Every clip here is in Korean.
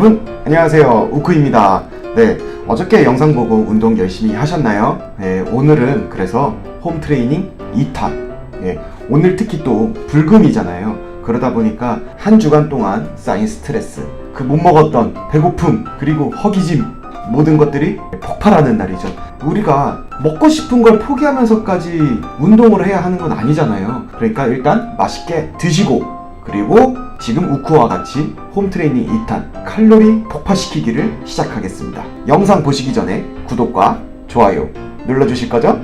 여러분 안녕하세요. 우쿠입니다. 네 어저께 영상 보고 운동 열심히 하셨나요? 네 오늘은 그래서 홈 트레이닝 2탄. 네, 오늘 특히 또 불금이잖아요. 그러다 보니까 한 주간 동안 쌓인 스트레스 그 못 먹었던 배고픔 그리고 허기짐 모든 것들이 폭발하는 날이죠. 우리가 먹고 싶은 걸 포기하면서까지 운동을 해야 하는 건 아니잖아요. 그러니까 일단 맛있게 드시고 그리고 지금 우쿠와 같이 홈트레이닝 2탄 칼로리 폭파시키기를 시작하겠습니다. 영상 보시기 전에 구독과 좋아요 눌러주실 거죠?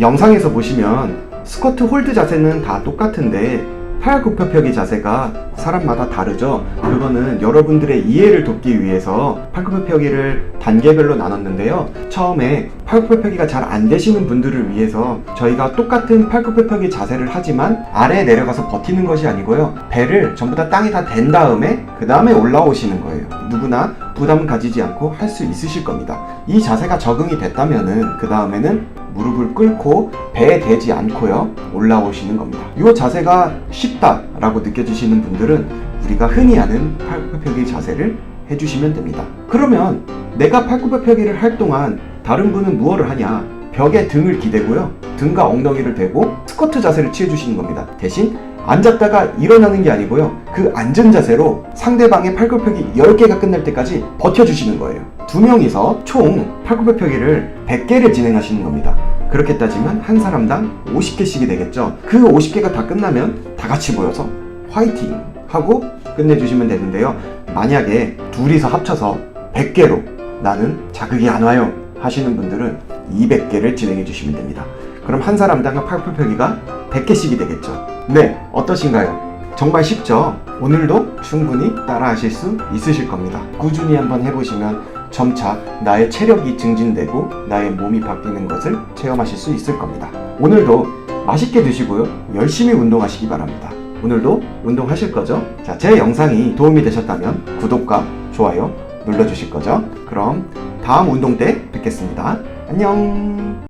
영상에서 보시면 스쿼트 홀드 자세는 다 똑같은데 팔 굽혀펴기 자세가 사람마다 다르죠. 그거는 여러분들의 이해를 돕기 위해서 팔 굽혀펴기를 단계별로 나눴는데요. 처음에 팔 굽혀펴기가 잘 안 되시는 분들을 위해서 저희가 똑같은 팔 굽혀펴기 자세를 하지만 아래에 내려가서 버티는 것이 아니고요. 배를 전부 다 땅에 다 댄 다음에 그 다음에 올라오시는 거예요. 누구나 부담 가지지 않고 할 수 있으실 겁니다. 이 자세가 적응이 됐다면은 그 다음에는 무릎을 꿇고 배에 대지 않고요 올라오시는 겁니다. 이 자세가 쉽다라고 느껴지시는 분들은 우리가 흔히 하는 팔굽혀펴기 자세를 해주시면 됩니다. 그러면 내가 팔굽혀펴기를 할 동안 다른 분은 무엇을 하냐? 벽에 등을 기대고요. 등과 엉덩이를 대고 스쿼트 자세를 취해주시는 겁니다. 대신 앉았다가 일어나는 게 아니고요. 그 앉은 자세로 상대방의 팔굽혀펴기 10개가 끝날 때까지 버텨주시는 거예요. 두 명이서 총 팔굽혀펴기를 100개를 진행하시는 겁니다. 그렇게 따지면 한 사람당 50개씩이 되겠죠. 그 50개가 다 끝나면 다 같이 모여서 화이팅 하고 끝내주시면 되는데요. 만약에 둘이서 합쳐서 100개로 나는 자극이 안 와요 하시는 분들은 200개를 진행해 주시면 됩니다. 그럼 한 사람당 팔굽혀펴기가 100개씩이 되겠죠. 네, 어떠신가요? 정말 쉽죠? 오늘도 충분히 따라 하실 수 있으실 겁니다. 꾸준히 한번 해보시면 점차 나의 체력이 증진되고 나의 몸이 바뀌는 것을 체험하실 수 있을 겁니다. 오늘도 맛있게 드시고요. 열심히 운동하시기 바랍니다. 오늘도 운동하실 거죠? 자, 제 영상이 도움이 되셨다면 구독과 좋아요 눌러주실 거죠? 그럼 다음 운동 때 뵙겠습니다. 안녕!